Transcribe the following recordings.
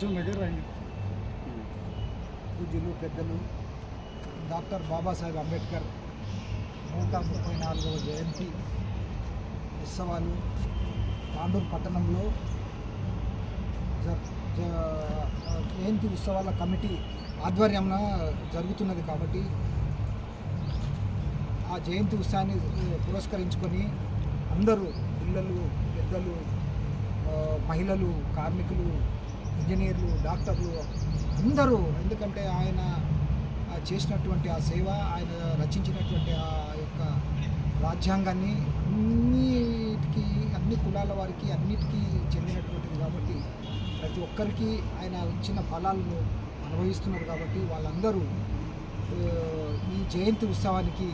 కొంచెం దగ్గర రండి. పూజ్యులు పెద్దలు డాక్టర్ బాబాసాహెబ్ అంబేద్కర్ నూట ముప్పై నాలుగవ జయంతి ఉత్సవాలు తాండూరు పట్టణంలో జయంతి ఉత్సవాల కమిటీ ఆధ్వర్యంన జరుగుతున్నది కాబట్టి ఆ జయంతి ఉత్సవాన్ని పురస్కరించుకొని అందరూ పిల్లలు పెద్దలు మహిళలు కార్మికులు ఇంజనీర్లు డాక్టర్లు అందరూ ఎందుకంటే ఆయన చేసినటువంటి ఆ సేవ ఆయన రచించినటువంటి ఆ యొక్క రాజ్యాంగాన్ని అన్నిటికీ అన్ని కులాల వారికి అన్నిటికీ చెందినటువంటిది కాబట్టి ప్రతి ఒక్కరికి ఆయన ఇచ్చిన ఫలాలను అనుభవిస్తున్నారు కాబట్టి వాళ్ళందరూ ఈ జయంతి ఉత్సవానికి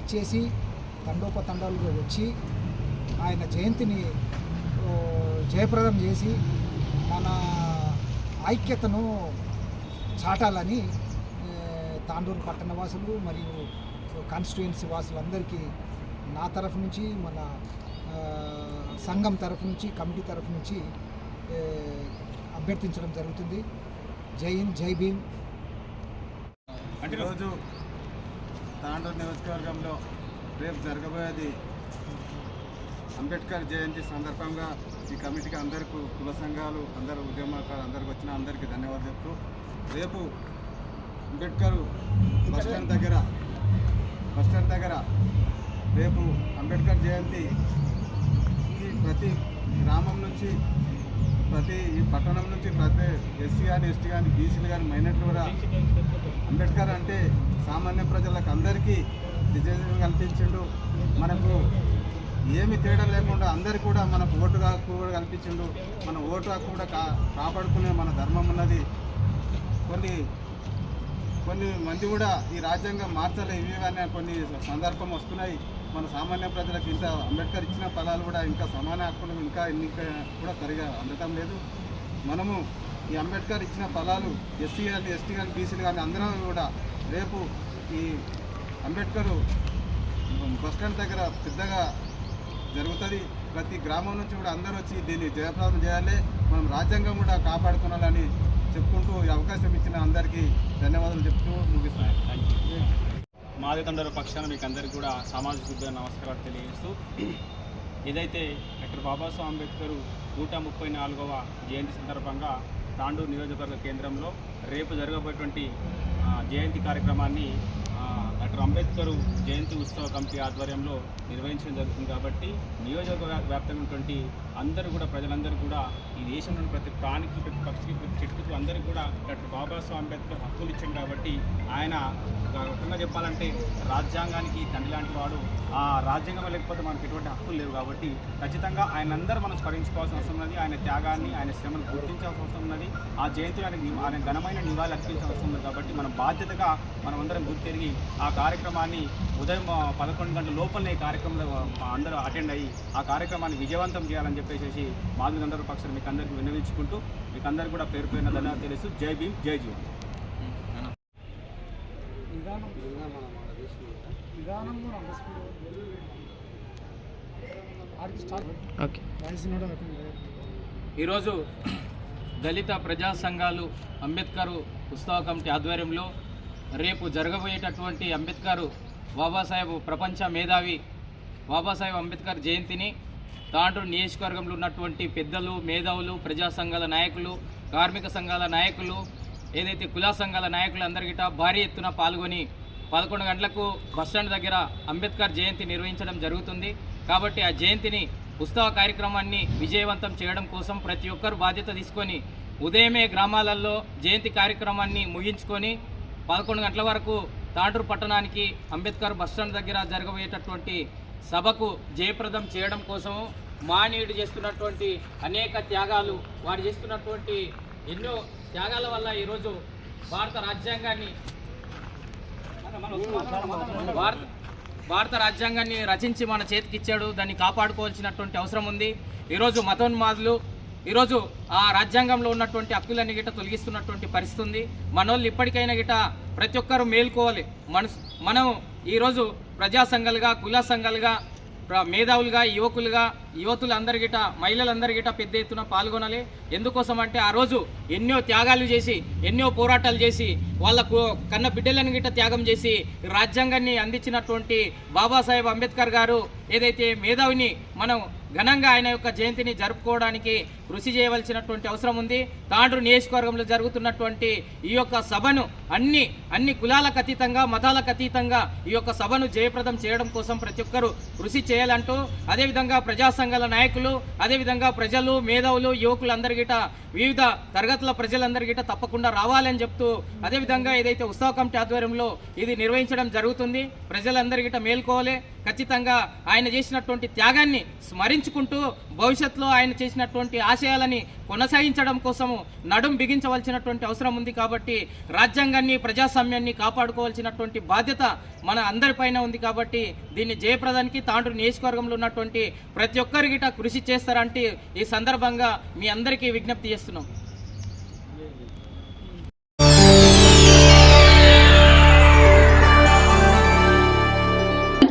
ఇచ్చేసి తండోపతండాలుగా వచ్చి ఆయన జయంతిని జయప్రదం చేసి మన ఐక్యతను చాటాలని తాండూరు పట్టణ వాసులు మరియు కాన్స్టిట్యుయెన్సీ వాసులందరికీ నా తరఫు నుంచి మన సంఘం తరఫు నుంచి కమిటీ తరఫు నుంచి అభ్యర్థించడం జరుగుతుంది. జై హింద్ జై భీమ్. ఈరోజు తాండూరు నియోజకవర్గంలో రేపు జరగబోయేది అంబేద్కర్ జయంతి సందర్భంగా ఈ కమిటీకి అందరికీ కుల సంఘాలు అందరు ఉద్యమకాలు అందరికి వచ్చిన అందరికీ ధన్యవాదాలు చెప్తూ రేపు అంబేద్కర్ బస్ స్టాండ్ దగ్గర బస్ స్టాండ్ దగ్గర రేపు అంబేద్కర్ జయంతి ఈ ప్రతి గ్రామం నుంచి ప్రతి ఈ పట్టణం నుంచి ప్రతి ఎస్సీ కానీ ఎస్టీ కానీ బీసీలు కానీ మైనట్లు కూడా అంబేద్కర్ అంటే సామాన్య ప్రజలకు అందరికీ రిజర్వేషన్ కల్పించిండు. మనకు ఏమి తేడా లేకుండా అందరికీ కూడా మనకు ఓటు హక్కు కూడా కల్పించిండు. మన ఓటు హక్కు కూడా కా కాపాడుకునే మన ధర్మం ఉన్నది. కొన్ని కొన్ని మంది కూడా ఈ రాజ్యాంగం మార్చాలి ఇవి అనే కొన్ని సందర్భం వస్తున్నాయి. మన సామాన్య ప్రజలకు ఇంత అంబేద్కర్ ఇచ్చిన ఫలాలు కూడా ఇంకా సమాన హక్కులు ఇంకా ఇంకా కూడా సరిగా అందటం లేదు. మనము ఈ అంబేద్కర్ ఇచ్చిన ఫలాలు ఎస్సీ కానీ ఎస్టీ కానీ బీసీలు కానీ అందరం కూడా రేపు ఈ అంబేద్కర్ స్టాండ్ దగ్గర పెద్దగా జరుగుతుంది. ప్రతి గ్రామం నుంచి కూడా అందరూ వచ్చి దీన్ని జయప్రదం చేయాలి. మనం రాజ్యాంగం కూడా కాపాడుకోవాలని చెప్పుకుంటూ అవకాశం ఇచ్చిన అందరికీ ధన్యవాదాలు చెప్తూ ముగిస్తున్నాను. మాది తండ్రి పక్షాన మీకు అందరికీ కూడా సామాజిక శుద్ధ నమస్కారాలు తెలియజేస్తూ ఏదైతే డాక్టర్ బాబాసాహెబ్ అంబేద్కర్ నూట ముప్పై నాలుగవ జయంతి సందర్భంగా తాండూరు నియోజకవర్గ కేంద్రంలో రేపు జరగబోయేటువంటి జయంతి కార్యక్రమాన్ని డాక్టర్ అంబేద్కర్ జయంతి ఉత్సవ కమిటీ ఆధ్వర్యంలో నిర్వహించడం జరుగుతుంది కాబట్టి నియోజకవర్గ వ్యాప్తంగా ఉన్నటువంటి అందరూ కూడా ప్రజలందరూ కూడా ఈ దేశంలోని ప్రతి ప్రాణికి ప్రతి పక్షికి ప్రతి చెట్టుకు అందరికీ కూడా డాక్టర్ బాబాసాహెబ్ అంబేద్కర్ హక్కులు ఇచ్చాడు కాబట్టి ఆయన ఒక రకంగా చెప్పాలంటే రాజ్యాంగానికి తండ్రి లాంటి వాడు. ఆ రాజ్యాంగం లేకపోతే మనకు ఎటువంటి హక్కులు లేవు కాబట్టి ఖచ్చితంగా ఆయన అందరూ మనం స్మరించుకోవాల్సిన అవసరం ఉన్నది. ఆయన త్యాగాన్ని ఆయన శ్రమను గుర్తించాల్సిన అవసరం ఉన్నది. ఆ జయంతి ఆయన ఆయన ఘనమైన నివాళులు అర్పించాల్సిన అవసరం ఉన్నది కాబట్టి మనం బాధ్యతగా మనం అందరం గుర్తిరిగి ఆ కార్యక్రమాన్ని ఉదయం పదకొండు గంటల లోపలనే కార్యక్రమంలో అందరూ అటెండ్ అయ్యి ఆ కార్యక్రమాన్ని విజయవంతం చేయాలని చెప్పి చెప్పేసి మాధవి అందరూ పక్షాలు మీకు అందరికీ విన్నవించుకుంటూ మీకు అందరికీ కూడా పేరు పేరున ధన్యవాదాలు తెలుసు. జై భీమ్ జై జీవన్. ఈరోజు దళిత ప్రజా సంఘాలు అంబేద్కర్ ఉత్సవ కమిటీ ఆధ్వర్యంలో రేపు జరగబోయేటటువంటి అంబేద్కర్ బాబాసాహెబ్ ప్రపంచ మేధావి బాబాసాహెబ్ అంబేద్కర్ జయంతిని తాండ్రు నియోజకవర్గంలో ఉన్నటువంటి పెద్దలు మేధావులు ప్రజా సంఘాల నాయకులు కార్మిక సంఘాల నాయకులు ఏదైతే కుల సంఘాల నాయకులు అందరికిట భారీ ఎత్తున పాల్గొని పదకొండు గంటలకు బస్టాండ్ దగ్గర అంబేద్కర్ జయంతి నిర్వహించడం జరుగుతుంది. కాబట్టి ఆ జయంతిని ఉత్సవ కార్యక్రమాన్ని విజయవంతం చేయడం కోసం ప్రతి ఒక్కరు బాధ్యత తీసుకొని ఉదయమే గ్రామాలలో జయంతి కార్యక్రమాన్ని ముగించుకొని పదకొండు గంటల వరకు తాండూరు పట్టణానికి అంబేద్కర్ బస్టాండ్ దగ్గర జరగబోయేటటువంటి సభకు జయప్రదం చేయడం కోసం మానవుడు చేస్తున్నటువంటి అనేక త్యాగాలు వారు చేస్తున్నటువంటి ఎన్నో త్యాగాల వల్ల ఈరోజు భారత రాజ్యాంగాన్ని భారత భారత రాజ్యాంగాన్ని రచించి మన చేతికి ఇచ్చాడు దాన్ని కాపాడుకోవాల్సినటువంటి అవసరం ఉంది. ఈరోజు మతోన్మాదులు ఈరోజు ఆ రాజ్యాంగంలో ఉన్నటువంటి హక్కులన్నీ గిట్ట తొలగిస్తున్నటువంటి పరిస్థితి ఉంది మనోళ్ళు ఇప్పటికైనా గిట ప్రతి ఒక్కరు మేల్కోవాలి. మనసు మనం ఈరోజు ప్రజా సంఘాలుగా కుల సంఘాలుగా ప్ర- మేధావులుగా యువకులుగా యువతులందరి గిట మహిళలందరి గిట పెద్ద ఎత్తున పాల్గొనాలి. ఎందుకోసం అంటే ఆ రోజు ఎన్నో త్యాగాలు చేసి ఎన్నో పోరాటాలు చేసి వాళ్ళ కన్న బిడ్డలను గిట త్యాగం చేసి రాజ్యాంగాన్ని అందించినటువంటి బాబాసాహెబ్ అంబేద్కర్ గారు ఏదైతే మేధావిని మనం ఘనంగా ఆయన యొక్క జయంతిని జరుపుకోవడానికి కృషి చేయవలసినటువంటి అవసరం ఉంది. తాండ్రు నియోజకవర్గంలో జరుగుతున్నటువంటి ఈ యొక్క సభను అన్ని అన్ని కులాలకు అతీతంగా మతాలకు అతీతంగా ఈ యొక్క సభను జయప్రదం చేయడం కోసం ప్రతి ఒక్కరూ కృషి చేయాలంటూ అదేవిధంగా ప్రజా సంఘాల నాయకులు అదేవిధంగా ప్రజలు మేధావులు యువకులందరిగిట వివిధ తరగతుల ప్రజలందరిగిట తప్పకుండా రావాలని చెప్తూ అదేవిధంగా ఏదైతే ఉత్సవ కమిటీ ఆధ్వర్యంలో ఇది నిర్వహించడం జరుగుతుంది ప్రజలందరిగిట మేల్కోవాలి. ఖచ్చితంగా ఆయన చేసినటువంటి త్యాగాన్ని స్మరించుకుంటూ భవిష్యత్తులో ఆయన చేసినటువంటి ఆశయాలని కొనసాగించడం కోసము నడుం బిగించవలసినటువంటి అవసరం ఉంది కాబట్టి రాజ్యాంగాన్ని ప్రజాస్వామ్యాన్ని కాపాడుకోవాల్సినటువంటి బాధ్యత మన అందరిపైన ఉంది కాబట్టి దీన్ని జయప్రదానికి తాండ్రు నియోజకవర్గంలో ఉన్నటువంటి ప్రతి ఒక్కరికి కృషి చేస్తారంటే ఈ సందర్భంగా మీ అందరికీ విజ్ఞప్తి చేస్తున్నాం.